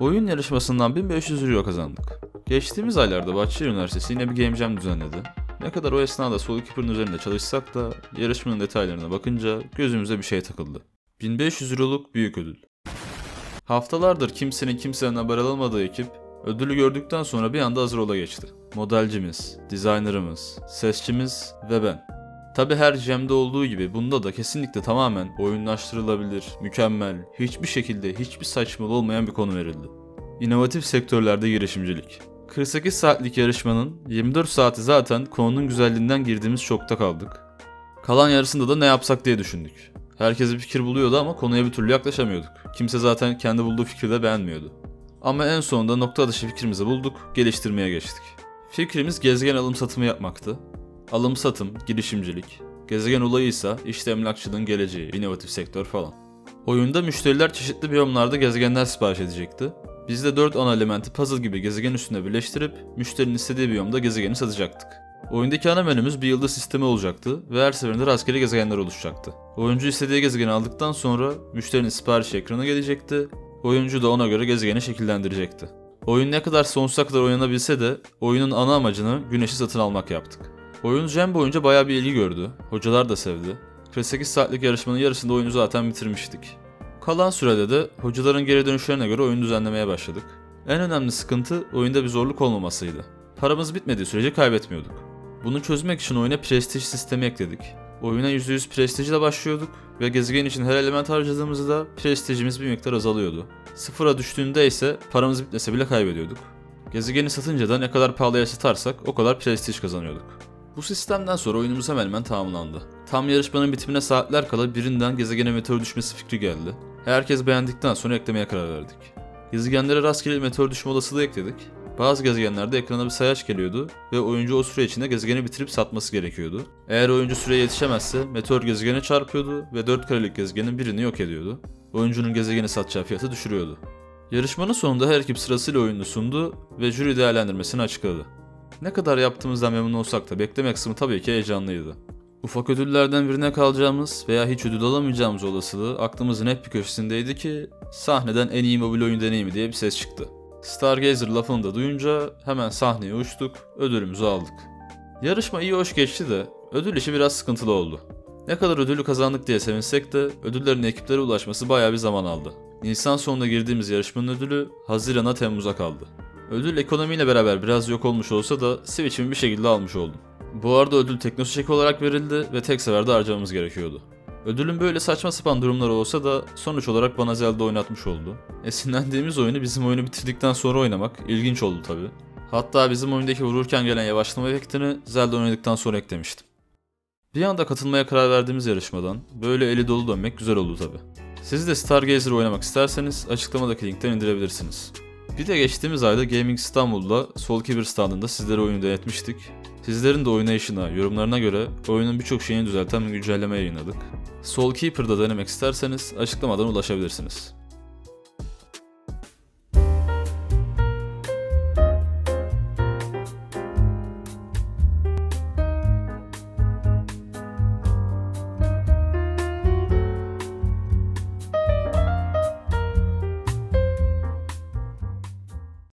Oyun yarışmasından 1500 euro kazandık. Geçtiğimiz aylarda Bahçeli Üniversitesi yine bir Game Jam düzenledi. Ne kadar o esnada Soul Keeper'ın üzerinde çalışsak da yarışmanın detaylarına bakınca gözümüze bir şey takıldı. 1500 euroluk büyük ödül. Haftalardır kimsenin kimsenin haber alamadığı ekip ödülü gördükten sonra bir anda hazır ola geçti. Modelcimiz, designerımız, sesçimiz ve ben. Tabi her jamde olduğu gibi bunda da kesinlikle tamamen oyunlaştırılabilir, mükemmel, hiçbir şekilde hiçbir saçmalığı olmayan bir konu verildi. İnovatif sektörlerde girişimcilik. 48 saatlik yarışmanın 24 saati zaten konunun güzelliğinden girdiğimiz şokta kaldık. Kalan yarısında da ne yapsak diye düşündük. Herkes bir fikir buluyordu ama konuya bir türlü yaklaşamıyorduk. Kimse zaten kendi bulduğu fikri de beğenmiyordu. Ama en sonunda nokta atışı fikrimizi bulduk, geliştirmeye geçtik. Fikrimiz gezegen alım satımı yapmaktı. Alım satım, girişimcilik. Gezegen olayı ise işte emlakçılığın geleceği, inovatif sektör falan. Oyunda müşteriler çeşitli biyomlarda gezegenler sipariş edecekti. Biz de 4 ana elementi puzzle gibi gezegen üstüne birleştirip müşterinin istediği biyomda gezegeni satacaktık. Oyundaki ana menümüz bir yıldız sistemi olacaktı ve her seferinde rastgele gezegenler oluşacaktı. Oyuncu istediği gezegeni aldıktan sonra müşterinin sipariş ekranı gelecekti. Oyuncu da ona göre gezegeni şekillendirecekti. Oyun ne kadar sonsuza kadar oynanabilse de oyunun ana amacını güneşi satın almak yaptık. Oyun jam boyunca bayağı bir ilgi gördü. Hocalar da sevdi. 48 saatlik yarışmanın yarısında oyunu zaten bitirmiştik. Kalan sürede de hocaların geri dönüşlerine göre oyun düzenlemeye başladık. En önemli sıkıntı oyunda bir zorluk olmamasıydı. Paramız bitmediği sürece kaybetmiyorduk. Bunu çözmek için oyuna prestij sistemi ekledik. Oyuna %100 prestijle başlıyorduk ve gezegen için her element harcadığımızda prestijimiz bir miktar azalıyordu. Sıfıra düştüğünde ise paramız bitmese bile kaybediyorduk. Gezegeni satınca da ne kadar pahalıya satarsak o kadar prestij kazanıyorduk. Bu sistemden sonra oyunumuz hemen hemen tamamlandı. Tam yarışmanın bitimine saatler kala birinden gezegene meteor düşmesi fikri geldi. Herkes beğendikten sonra eklemeye karar verdik. Gezegenlere rastgele meteor düşme olasılığı ekledik. Bazı gezegenlerde ekrana bir sayaç geliyordu ve oyuncu o süre içinde gezegeni bitirip satması gerekiyordu. Eğer oyuncu süreye yetişemezse meteor gezegene çarpıyordu ve 4 karelik gezegenin birini yok ediyordu. Oyuncunun gezegeni satacağı fiyatı düşürüyordu. Yarışmanın sonunda her ekip sırasıyla oyunu sundu ve jüri değerlendirmesini açıkladı. Ne kadar yaptığımızdan memnun olsak da bekleme kısmı tabii ki heyecanlıydı. Ufak ödüllerden birine kalacağımız veya hiç ödül alamayacağımız olasılığı aklımızın hep bir köşesindeydi ki sahneden en iyi mobil oyun deneyimi diye bir ses çıktı. Stargazer lafını da duyunca hemen sahneye uçtuk, ödülümüzü aldık. Yarışma iyi hoş geçti de ödül işi biraz sıkıntılı oldu. Ne kadar ödülü kazandık diye sevinsek de ödüllerin ekiplere ulaşması bayağı bir zaman aldı. Nisan sonunda girdiğimiz yarışmanın ödülü Haziran'a Temmuz'a kaldı. Ödül ekonomiyle beraber biraz yok olmuş olsa da Switch'imi bir şekilde almış oldum. Bu arada ödül teknosu çeki olarak verildi ve tek seferde harcamamız gerekiyordu. Ödülün böyle saçma sapan durumları olsa da sonuç olarak bana Zelda oynatmış oldu. Esinlendiğimiz oyunu bizim oyunu bitirdikten sonra oynamak ilginç oldu tabi. Hatta bizim oyundaki vururken gelen yavaşlama efektini Zelda oynadıktan sonra eklemiştim. Bir anda katılmaya karar verdiğimiz yarışmadan böyle eli dolu dönmek güzel oldu tabi. Siz de Stargazer oynamak isterseniz açıklamadaki linkten indirebilirsiniz. Bir de geçtiğimiz ayda Gaming İstanbul'da Soulkeeper standında sizlere oyunu denetmiştik. Sizlerin de oynayışına, yorumlarına göre oyunun birçok şeyini düzelten bir güncelleme yayınladık. Soulkeeper'da denemek isterseniz açıklamadan ulaşabilirsiniz.